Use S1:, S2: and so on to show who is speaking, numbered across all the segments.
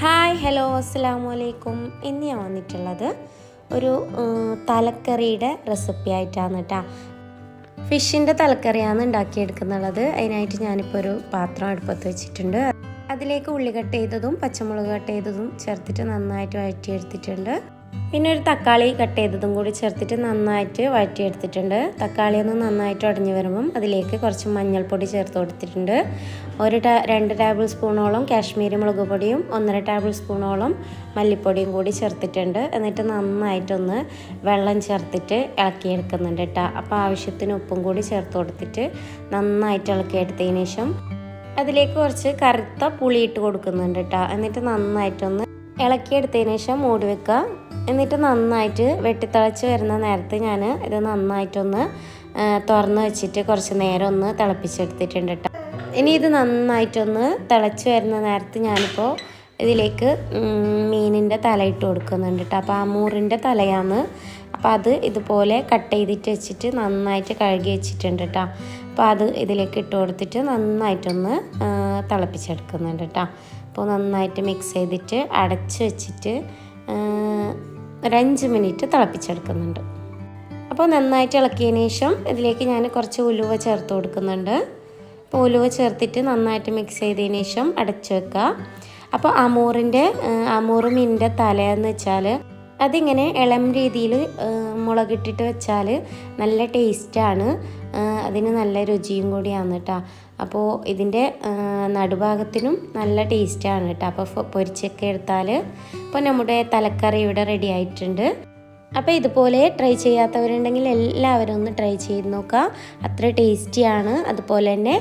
S1: Hi hello അസ്സലാമു അലൈക്കും ഇന്ന് ഞാൻ വന്നിട്ടുള്ളത് ഒരു തലക്കറിയുടെ റെസിപ്പി ആയിട്ടാണ് കേട്ടോ ഫിഷിന്റെ തലക്കറിയാണ് ഉണ്ടാക്കിയെടുക്കുന്നുള്ളത്. അതിനായിട്ട് ഞാനിപ്പോൾ ഒരു പാത്രം അടുപ്പത്ത് വെച്ചിട്ടുണ്ട്. അതിലേക്ക് ഉള്ളി കട്ട് ചെയ്തതും പച്ചമുളക് കട്ട് ചെയ്തതും ചേർത്തിട്ട് നന്നായിട്ട് വഴറ്റിയെടുത്തിട്ടുണ്ട്. പിന്നെ ഒരു തക്കാളി കട്ട് ചെയ്തതും കൂടി ചേർത്തിട്ട് നന്നായിട്ട് വഴറ്റിയെടുത്തിട്ടുണ്ട്. തക്കാളി ഒന്ന് നന്നായിട്ട് ഉടഞ്ഞു വരുമ്പം അതിലേക്ക് കുറച്ച് മഞ്ഞൾപ്പൊടി ചേർത്ത് കൊടുത്തിട്ടുണ്ട്. ഒരു രണ്ട് ടേബിൾ സ്പൂണോളം കാശ്മീരി മുളക് പൊടിയും ഒന്നര ടേബിൾ സ്പൂണോളം മല്ലിപ്പൊടിയും കൂടി ചേർത്തിട്ടുണ്ട്. എന്നിട്ട് നന്നായിട്ടൊന്ന് വെള്ളം ചേർത്തിട്ട് ഇളക്കിയെടുക്കുന്നുണ്ട് കേട്ടോ അപ്പോൾ ആവശ്യത്തിന് ഉപ്പും കൂടി ചേർത്ത് കൊടുത്തിട്ട് നന്നായിട്ട് ഇളക്കിയെടുത്തതിന് ശേഷം അതിലേക്ക് കുറച്ച് കറുത്ത പുളി ഇട്ട് കൊടുക്കുന്നുണ്ട് കേട്ടോ എന്നിട്ട് നന്നായിട്ടൊന്ന് ഇളക്കിയെടുത്തതിന് ശേഷം മൂടി വെക്കുക എന്നിട്ട് നന്നായിട്ട് വെട്ടിത്തിളച്ച് വരുന്ന നേരത്ത് ഞാൻ ഇത് നന്നായിട്ടൊന്ന് ആ, തുറന്ന് വെച്ചിട്ട് കുറച്ച് നേരം ഒന്ന് തിളപ്പിച്ചെടുത്തിട്ടുണ്ട് കേട്ടോ ഇനി ഇത് നന്നായിട്ടൊന്ന് തിളച്ച് വരുന്ന നേരത്ത് ഞാനിപ്പോൾ ഇതിലേക്ക് മീനിന്റെ തല ഇട്ട് കൊടുക്കുന്നുണ്ട് കേട്ടോ അപ്പോൾ അമൂറിന്റെ തലയാണ് അപ്പോൾ അത് ഇതുപോലെ കട്ട് ചെയ്തിട്ട് വെച്ചിട്ട് നന്നായിട്ട് കഴുകി വെച്ചിട്ടുണ്ട് കേട്ടോ അപ്പോൾ അത് ഇതിലേക്ക് ഇട്ട് കൊടുത്തിട്ട് നന്നായിട്ടൊന്ന് ആ, തിളപ്പിച്ചെടുക്കുന്നുണ്ട് കേട്ടോ അപ്പോൾ നന്നായിട്ട് മിക്സ് ചെയ്തിട്ട് അടച്ച് വെച്ചിട്ട് ആ, ഒരു അഞ്ച് മിനിറ്റ് തിളപ്പിച്ചെടുക്കുന്നുണ്ട്. അപ്പോൾ നന്നായിട്ട് ഇളക്കിയതിന് ശേഷം ഇതിലേക്ക് ഞാൻ കുറച്ച് ഉലുവ ചേർത്ത് കൊടുക്കുന്നുണ്ട്. അപ്പോൾ ഉലുവ ചേർത്തിട്ട് നന്നായിട്ട് മിക്സ് ചെയ്തതിന് ശേഷം അടച്ചു വെക്കുക. അപ്പോൾ അമൂറിന്റെ അമൂർ മീനിന്റെ തലയെന്ന് വെച്ചാൽ അതിങ്ങനെ ഇളം രീതിയിൽ മുളകിട്ടിട്ട് വെച്ചാൽ നല്ല ടേസ്റ്റാണ്. അതിന് നല്ല രുചിയും കൂടിയാണ് കേട്ടോ അപ്പോൾ ഇതിന്റെ നടുഭാഗത്തിനും നല്ല ടേസ്റ്റാണ് കേട്ടോ അപ്പോൾ പൊരിച്ചൊക്കെ എടുത്താൽ ഇപ്പോൾ നമ്മുടെ തലക്കറി ഇവിടെ റെഡി ആയിട്ടുണ്ട്. അപ്പോൾ ഇതുപോലെ ട്രൈ ചെയ്യാത്തവരുണ്ടെങ്കിൽ എല്ലാവരും ഒന്ന് ട്രൈ ചെയ്ത് നോക്കുക. അത്ര ടേസ്റ്റിയാണ് അതുപോലെ തന്നെ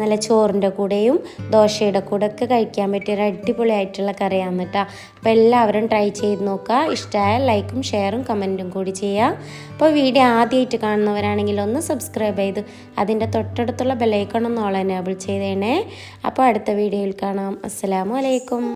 S1: നല്ല ചോറിന്റെ കൂടെയും ദോശയുടെ കൂടെ ഒക്കെ കഴിക്കാൻ പറ്റിയ ഒരു അടിപൊളിയായിട്ടുള്ള കറിയാണ് കേട്ടോ. അപ്പോൾ എല്ലാവരും ട്രൈ ചെയ്ത് നോക്കുക. ഇഷ്ടമായ ലൈക്കും ഷെയറും കമന്റും കൂടി ചെയ്യുക. അപ്പോൾ വീഡിയോ ആദ്യമായിട്ട് കാണുന്നവരാണെങ്കിൽ ഒന്ന് സബ്സ്ക്രൈബ് ചെയ്ത് അതിന്റെ തൊട്ടടുത്തുള്ള ബെലൈക്കൺ ഒന്ന് ഓൾ എനേബിൾ ചെയ്തേണേ. അപ്പോൾ അടുത്ത വീഡിയോയിൽ കാണാം. അസ്സലാമു അലൈക്കും.